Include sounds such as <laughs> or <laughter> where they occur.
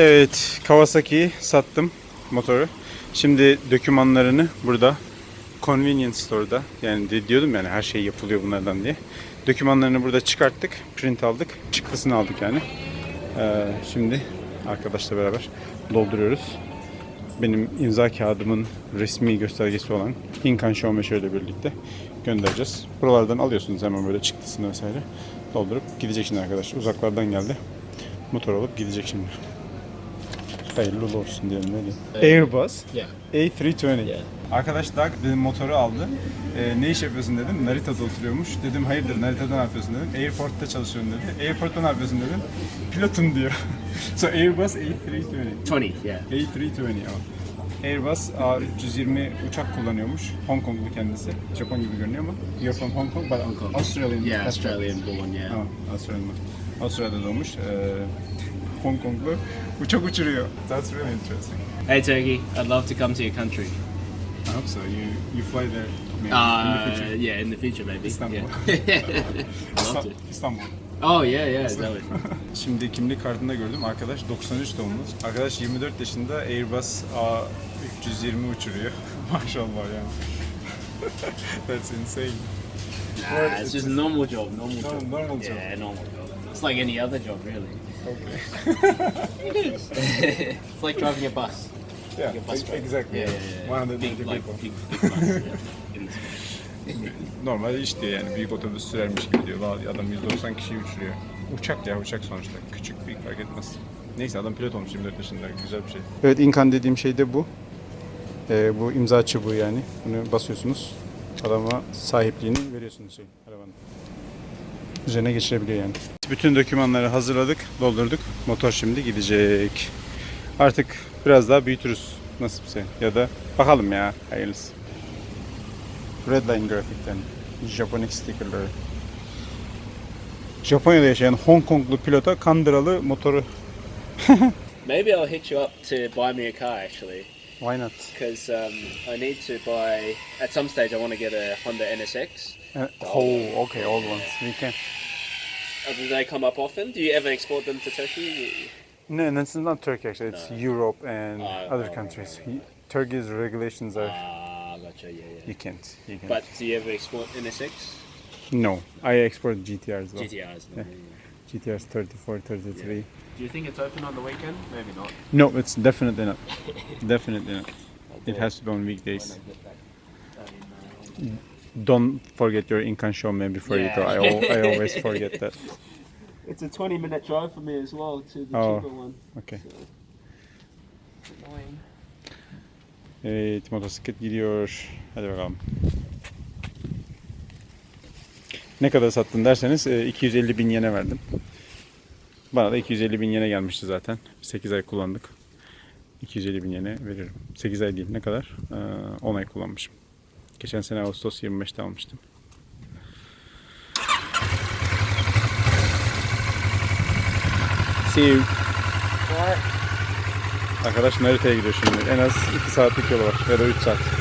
Evet, Kawasaki'yi sattım motoru. Şimdi dokümanlarını burada convenience store'da yani diyordum yani her şey yapılıyor bunlardan diye. Dokümanlarını burada çıkarttık, print aldık, çıktısını aldık yani. Ee, şimdi arkadaşla beraber dolduruyoruz. Benim imza kağıdımın resmi göstergesi olan Inkan Showmeasure ile birlikte göndereceğiz. Buralardan alıyorsunuz hemen böyle çıktısını vesaire doldurup gidecek şimdi arkadaş. Uzaklardan geldi. Motor alıp gidecek şimdi. Hayırlı olsun diyelim diyeyim. Airbus Yeah. A320. Yeah. Arkadaş Doug benim motoru aldı. Ee, ne iş yapıyorsun dedim. Narita'da oturuyormuş. Dedim hayırdır Narita'da ne yapıyorsun dedim. Airport'ta çalışıyorum dedi. Airport'ta ne yapıyorsun dedim. Pilotum diyor. <laughs> so Airbus A320. 20, yeah. A320 ama. Airbus A320 uçak kullanıyormuş. Hong Konglu kendisi. Japon gibi görünüyor ama. You're from Hong Kong, but Hong Kong. Australian. Yeah, passport. Australian born, yeah. Tamam, Avustralya'da. Avustralya'da doğmuş. Ee, Hong Konglu uçak uçuruyor. That's really interesting. Hey Turkey, I'd love to come to your country. I hope so. You you fly there maybe in the Uh, future. yeah, in the future maybe. Istanbul. Yeah. I'd <laughs> <laughs> love to. İstanbul. Oh yeah, yeah, exactly. <laughs> Şimdi kimlik kartında gördüm. Arkadaş 93 doğumlu. Arkadaş 24 yaşında Airbus A320 uçuruyor. Maşallah yani. That's insane. Nah, it's just a normal job, normal job. normal job. Yeah, normal job. It's like any other job, really. Okay. <laughs> It's like driving a bus. yeah, Like a bus driver. exactly. Yeah, yeah, yeah. 180 Big, like people. big, big bus. yeah. <laughs> In this- Normal iş diyor yani. Büyük otobüs sürermiş gibi diyor. Lan Adam 190 kişiyi uçuruyor. Uçak ya uçak sonuçta. Küçük büyük fark etmez. Neyse adam pilot olmuş 24 yaşında. Güzel bir şey. Evet inkan dediğim şey de bu. Ee, bu imza çubuğu yani. Bunu basıyorsunuz. Adama sahipliğini veriyorsunuz şey arabanın. Üzerine geçirebiliyor yani. Bütün dokümanları hazırladık, doldurduk. Motor şimdi gidecek. Artık biraz daha büyütürüz nasipse. Ya da bakalım ya hayırlısı. Redline grafikten. Japonik stickerları. Japonya'da yaşayan Hong Konglu pilota kandıralı motoru. <laughs> Maybe I'll hit you up to buy me a car actually, Why not? because um, I need to buy. At some stage, I want to get a Honda NSX. Uh, oh, okay, old ones. We can. Uh, do they come up often? Do you ever export them to Turkey? No, no, it's not Turkey actually. It's Europe and Ah, other oh, countries. Turkey's regulations are Ah, gotcha. Yeah, yeah. you can't. You can't. But do you ever export NSX? no, I export GTRs. well. GTRs. no, yeah. GTR's 34, 33. Do you think it's open on the weekend? Maybe not. No, it's definitely not. <laughs> definitely not. It has to be on weekdays. Don't forget your income show man before you go. I, al- I always forget that. <laughs> It's a 20 minute drive for me as well to the Oh. cheaper one. Okay. So. Annoying. Eh, evet, motosiklet gidiyor. Hadi bakalım. Ne kadar sattın derseniz e, 250 bin yene verdim. Bana da 250 bin yene gelmişti zaten. 8 ay kullandık. 250 bin yene veririm. 8 ay değil ne kadar? Ee, 10 ay kullanmışım. Geçen sene Ağustos 25'te almıştım. See you. Arkadaş Narita'ya gidiyor şimdi. En az 2 saatlik yolu var ya da 3 saat.